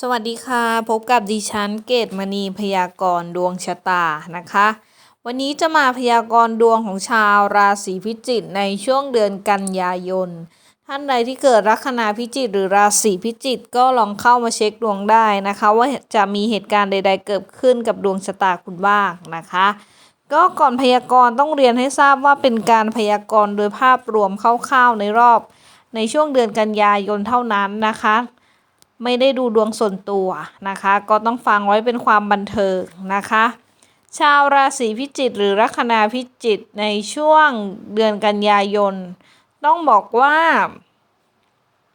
สวัสดีค่ะ พบกับดิฉันเกตมณีพยากรณ์ดวงชะตานะคะ วันนี้จะมาพยากรณ์ดวงของชาวราศีพิจิกในช่วงเดือนกันยายน ท่านใดที่เกิดลัคนาพิจิกหรือราศีพิจิกก็ลองเข้ามาเช็คดวงได้นะคะ ว่าจะมีเหตุการณ์ใด ๆ เกิดขึ้นกับดวงชะตาคุณบ้างนะคะ ก็ก่อนพยากรณ์ต้องเรียนให้ทราบว่าเป็นการพยากรณ์โดยภาพรวมคร่าวๆในรอบ ในช่วงเดือนกันยายนเท่านั้นนะคะ ไม่ได้ดูดวงส่วนตัวนะคะ ก็ต้องฟังไว้เป็นความบันเทิงนะคะ ชาวราศีพิจิกหรือลัคนาพิจิกในช่วงเดือนกันยายน ต้องบอกว่า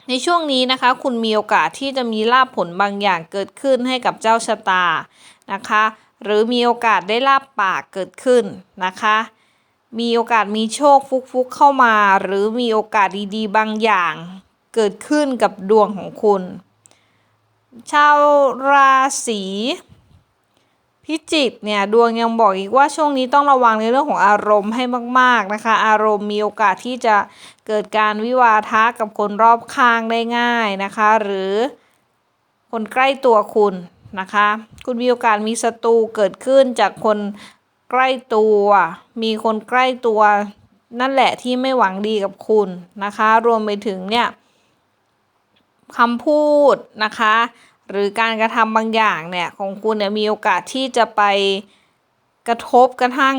ในช่วงนี้นะคะ คุณมีโอกาสที่จะมีลาภผลบางอย่างเกิดขึ้นให้กับเจ้าชะตานะคะ หรือมีโอกาสได้ลาบปากเกิดขึ้นนะคะมีโอกาสมีโชคฟุกๆเข้ามา หรือมีโอกาสดีๆ บางอย่าง เกิดขึ้นกับดวงของคุณ ชาวราศีพิจิกเนี่ยดวงยังบอกอีกว่าช่วงนี้ต้องระวังในเรื่องของอารมณ์ให้มาก ๆนะคะ อารมณ์มีโอกาสที่จะเกิดการวิวาทะกับคนรอบข้างได้ง่ายนะคะ หรือคนใกล้ตัวคุณนะคะ คุณมีโอกาสมีศัตรูเกิดขึ้นจากคนใกล้ตัว มีคนใกล้ตัวนั่นแหละที่ไม่หวังดีกับคุณนะคะ รวมไปถึงเนี่ย คำพูดนะคะ หรือการกระทำบางอย่างเนี่ยของคุณเนี่ยมีโอกาสที่จะไปกระทบกระทั่ง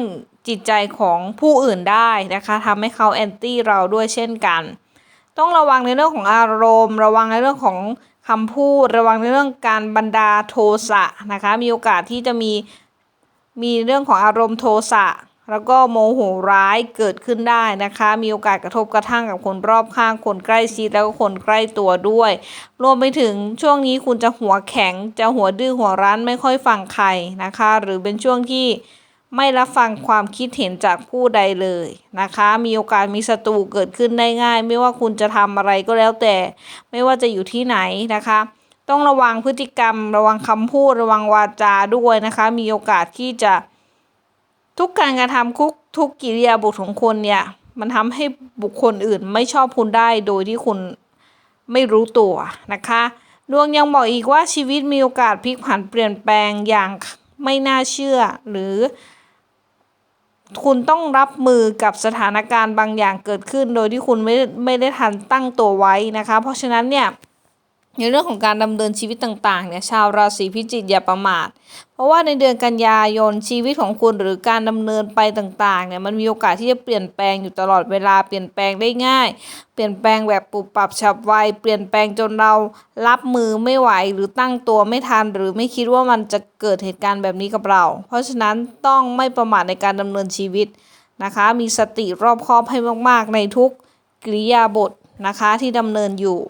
จิตใจของผู้อื่นได้นะคะทำให้เขาแอนตี้เราด้วยเช่นกัน ต้องระวังในเรื่องของอารมณ์ ระวังในเรื่องของคำพูด ระวังในเรื่องการบันดาโทสะนะคะ มีโอกาสที่จะมีมีเรื่องของอารมณ์โทสะ แล้วก็โมโหร้ายเกิดขึ้นได้นะคะ มีโอกาสกระทบกระทั่งกับคนรอบข้าง คนใกล้ชิดแล้วก็คนใกล้ตัวด้วย รวมไปถึงช่วงนี้คุณจะหัวแข็ง จะหัวดื้อหัวรั้นไม่ค่อยฟังใครนะคะ หรือเป็นช่วงที่ไม่รับฟังความคิดเห็นจากผู้ใดเลยนะคะ มีโอกาสมีศัตรูเกิดขึ้นได้ง่าย ไม่ว่าคุณจะทำอะไรก็แล้วแต่ ไม่ว่าจะอยู่ที่ไหนนะคะ ต้องระวังพฤติกรรม ระวังคำพูด ระวังวาจาด้วยนะคะ มีโอกาสที่จะ ทุกการกระทำคุกทุกกิริยาบทของคนเนี่ย มันทำให้บุคคลอื่นไม่ชอบคุณได้โดยที่คุณไม่รู้ตัวนะคะ ดวงยังบอกอีกว่าชีวิตมีโอกาสพลิกผันเปลี่ยนแปลงอย่างไม่น่าเชื่อ หรือ คุณต้องรับมือกับสถานการณ์บางอย่างเกิดขึ้น โดยที่คุณไม่ไม่ได้ทันตั้งตัวไว้นะคะ เพราะฉะนั้นเนี่ย ในเรื่องของการดำเนินชีวิตต่างๆเนี่ยชาวราศีพิจิกอย่าประมาท เพราะว่าในเดือนกันยายนชีวิตของคุณหรือการดำเนินไปต่างๆเนี่ยมันมีโอกาสที่จะเปลี่ยนแปลงอยู่ตลอดเวลาเปลี่ยนแปลงได้ง่าย เปลี่ยนแปลงแบบปุบปรับฉับไวเปลี่ยนแปลงจนเรารับมือไม่ไหวหรือตั้งตัวไม่ทัน หรือไม่คิดว่ามันจะเกิดเหตุการณ์แบบนี้กับเรา เพราะฉะนั้นต้องไม่ประมาทในการดำเนินชีวิตนะคะ มีสติรอบคอบให้มากๆ ในทุกกิริยาบทนะคะที่ดำเนินอยู่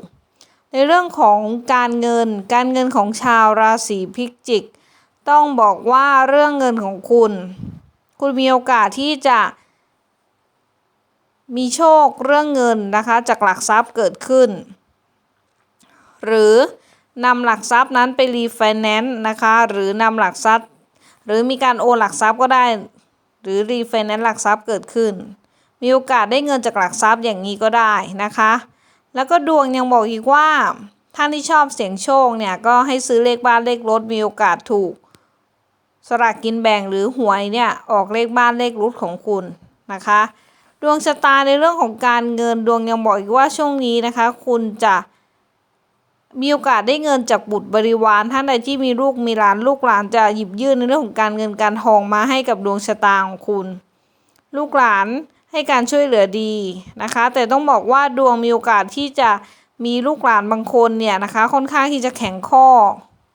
ในเรื่องของการเงิน การเงินของชาวราศีพิจิก ต้องบอกว่าเรื่องเงินของคุณ คุณมีโอกาสที่จะ มีโชคเรื่องเงินนะคะจากหลักทรัพย์เกิดขึ้น หรือนำหลักทรัพย์นั้นไปรีไฟแนนซ์นะคะหรือนำหลักทรัพย์ หรือมีการโอนหลักทรัพย์ก็ได้ หรือรีไฟแนนซ์หลักทรัพย์เกิดขึ้น มีโอกาสได้เงินจากหลักทรัพย์อย่างนี้ก็ได้นะคะ แล้วก็ดวงยังบอกอีกว่า ท่านที่ชอบเสียงโชคเนี่ยก็ให้ซื้อเลขบ้านเลขรถมีโอกาสถูก สลากกินแบ่งหรือหวยเนี่ยออกเลขบ้านเลขรถของคุณนะคะ ดวงชะตาในเรื่องของการเงินดวงยังบอกอีกว่าช่วงนี้นะคะ คุณจะมีโอกาสได้เงินจากบุตรบริวารท่านใดที่มีลูกมีหลานลูกหลานจะหยิบยื่นในเรื่องของการเงินการทองมาให้กับดวงชะตาของคุณ ลูกหลาน ให้การช่วยเหลือดีนะคะ แต่ต้องบอกว่าดวงมีโอกาสที่จะมีลูกหลานบางคนเนี่ยนะคะ ค่อนข้างที่จะแข็งข้อ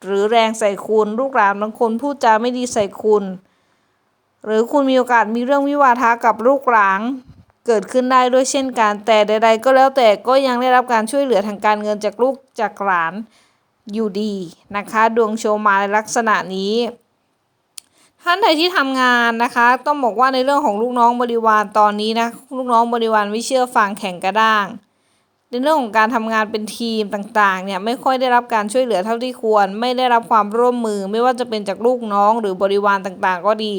หรือแรงใส่คุณ ลูกหลานบางคนพูดจาไม่ดีใส่คุณ หรือคุณมีโอกาสมีเรื่องวิวาทะกับลูกหลานเกิดขึ้นได้ด้วยเช่นกัน แต่ใด ๆ ก็แล้วแต่ก็ยังได้รับการช่วยเหลือทางการเงินจากลูกจากหลานอยู่ดีนะคะ ดวงโชว์มาในลักษณะนี้ ท่านใดที่ทำงานนะคะ ต้องบอกว่าในเรื่องของลูกน้องบริวารตอนนี้นะลูกน้องบริวารไม่เชื่อฟังแข่งกระด้าง ในเรื่องของการทำงานเป็นทีมต่างๆเนี่ยไม่ค่อยได้รับการช่วยเหลือเท่าที่ควร ไม่ได้รับความร่วมมือไม่ว่าจะเป็นจากลูกน้องหรือบริวารต่างๆ ก็ดี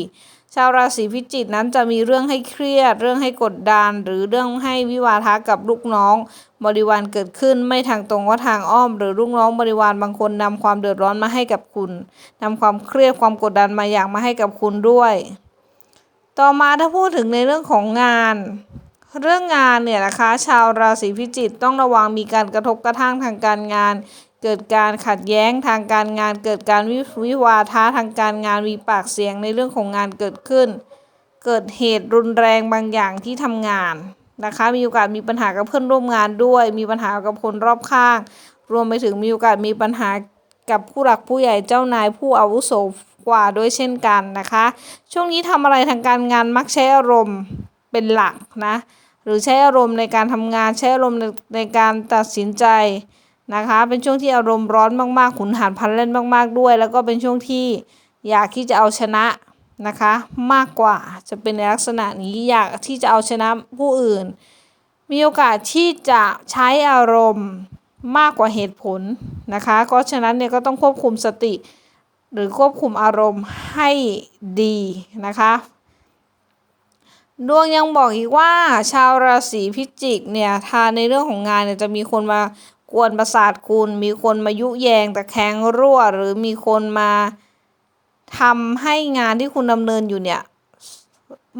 ชาวราศีพิจิกนั้นจะมีเรื่องให้เครียด เรื่องให้กดดัน หรือเรื่องให้วิวาทะกับลูกน้อง บริวารเกิดขึ้นไม่ทางตรงก็ทางอ้อม หรือลูกน้องบริวารบางคนนำความเดือดร้อนมาให้กับคุณนำความเครียดความกดดันมาอย่างมาให้กับคุณด้วย ต่อมาถ้าพูดถึงในเรื่องของงาน เรื่องงานเนี่ยนะคะ ชาวราศีพิจิกต้องระวังมีการกระทบกระทั่งทางการงาน เกิดการขัดแย้งทางการงานเกิดการวิวิวาทะทางการงานมีปากเสียงในเรื่องของงานเกิดขึ้น เกิดเหตุรุนแรงบางอย่างที่ทำงานนะคะมีโอกาสมีปัญหากับเพื่อนร่วมงานด้วย มีปัญหากับคนรอบข้าง รวมไปถึงมีโอกาสมีปัญหากับผู้หลักผู้ใหญ่เจ้านายผู้อาวุโสกว่าด้วยเช่นกันนะคะ ช่วงนี้ทำอะไรทางการงานมักใช้อารมณ์เป็นหลักนะหรือใช้อารมณ์ในการทำงานใช้อารมณ์ในการตัดสินใจ นะคะ เป็นช่วงที่อารมณ์ร้อนมากๆ ขุนหารพันเล่นมาก ๆ ด้วย แล้วก็เป็นช่วงที่อยากที่จะเอาชนะนะคะ มากกว่าจะเป็นในลักษณะนี้อยากที่จะเอาชนะผู้อื่น มีโอกาสที่จะใช้อารมณ์มากกว่าเหตุผลนะคะเพราะฉะนั้นเนี่ยก็ต้องควบคุมสติ หรือควบคุมอารมณ์ให้ดีนะคะดวงยังบอกอีกว่าชาวราศีพิจิกเนี่ยทาในเรื่องของงานเนี่ยจะมีคนมา กวนประสาทคุณ มีคนมายุแยงแตะแคงรั่ว หรือมีคนมาทำให้งานที่คุณดำเนินอยู่เนี่ย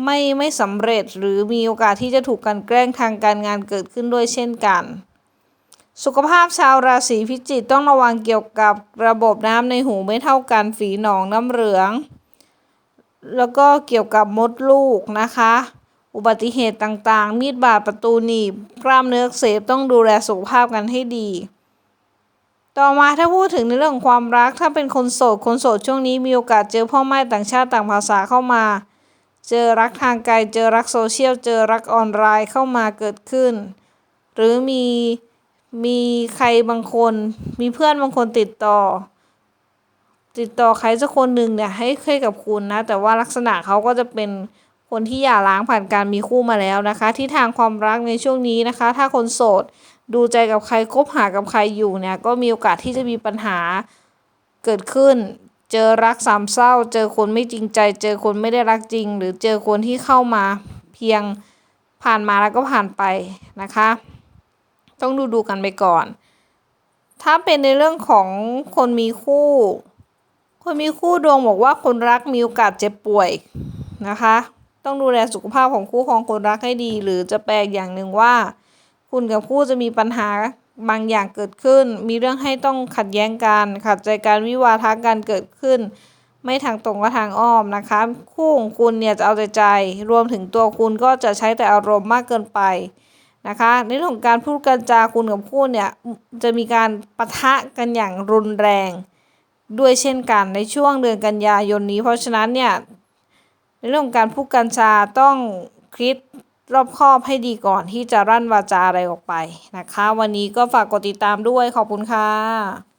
ไม่ไม่สำเร็จหรือมีโอกาสที่จะถูกกันแกล้งทางการงานเกิดขึ้นด้วยเช่นกัน สุขภาพชาวราศีพิจิกต้องระวังเกี่ยวกับระบบน้ำในหูไม่เท่ากันฝีหนองน้ำเหลือง แล้วก็เกี่ยวกับมดลูกนะคะ อุบัติเหตุต่างๆ มีดบาดประตูหนีบ กล้ามเนื้อเสบต้องดูแลสุขภาพกันให้ดี ต่อมาถ้าพูดถึงในเรื่องความรัก ถ้าเป็นคนโสด คนโสดช่วงนี้มีโอกาสเจอพ่อแม่ต่างชาติต่างภาษาเข้ามา เจอรักทางไกล เจอรักโซเชียล เจอรักออนไลน์เข้ามาเกิดขึ้น หรือมีมีใครบางคน มีเพื่อนบางคนติดต่อ ติดต่อใครสักคนหนึ่งเนี่ยให้เคยกับคุณนะ แต่ว่าลักษณะเขาก็จะเป็น คนที่หย่าร้างผ่านการมีคู่มาแล้วนะคะ ที่ทางความรักในช่วงนี้นะคะ ถ้าคนโสดดูใจกับใครคบหากับใครอยู่เนี่ยก็มีโอกาสที่จะมีปัญหาเกิดขึ้น เจอรักสามเศร้า เจอคนไม่จริงใจ เจอคนไม่ได้รักจริง หรือเจอคนที่เข้ามาเพียงผ่านมาแล้วก็ผ่านไปนะคะ ต้องดูดูกันไปก่อน ถ้าเป็นในเรื่องของคนมีคู่ คนมีคู่ดวงบอกว่าคนรักมีโอกาสเจ็บป่วยนะคะ ต้องดูแลสุขภาพของคู่ของคนรักให้ดี หรือจะแปลกอย่างหนึ่งว่า คุณกับคู่จะมีปัญหาบางอย่างเกิดขึ้น มีเรื่องให้ต้องขัดแย้งกันขัดใจการวิวาทะกันเกิดขึ้น ไม่ทางตรงก็ทางอ้อมนะคะ คู่ของคุณเนี่ยจะเอาใจใจ รวมถึงตัวคุณก็จะใช้แต่อารมณ์มากเกินไปนะคะในเรื่องของการพูดกันจาคุณกับคู่เนี่ยจะมีการปะทะกันอย่างรุนแรง ด้วยเช่นกันในช่วงเดือนกันยายนนี้ เพราะฉะนั้นเนี่ย เรื่องการพูดกัญชาต้องคิดรอบคอบให้ดีก่อนที่จะรั่นวาจาอะไรออกไปนะคะ วันนี้ก็ฝากกดติดตามด้วยขอบคุณค่ะ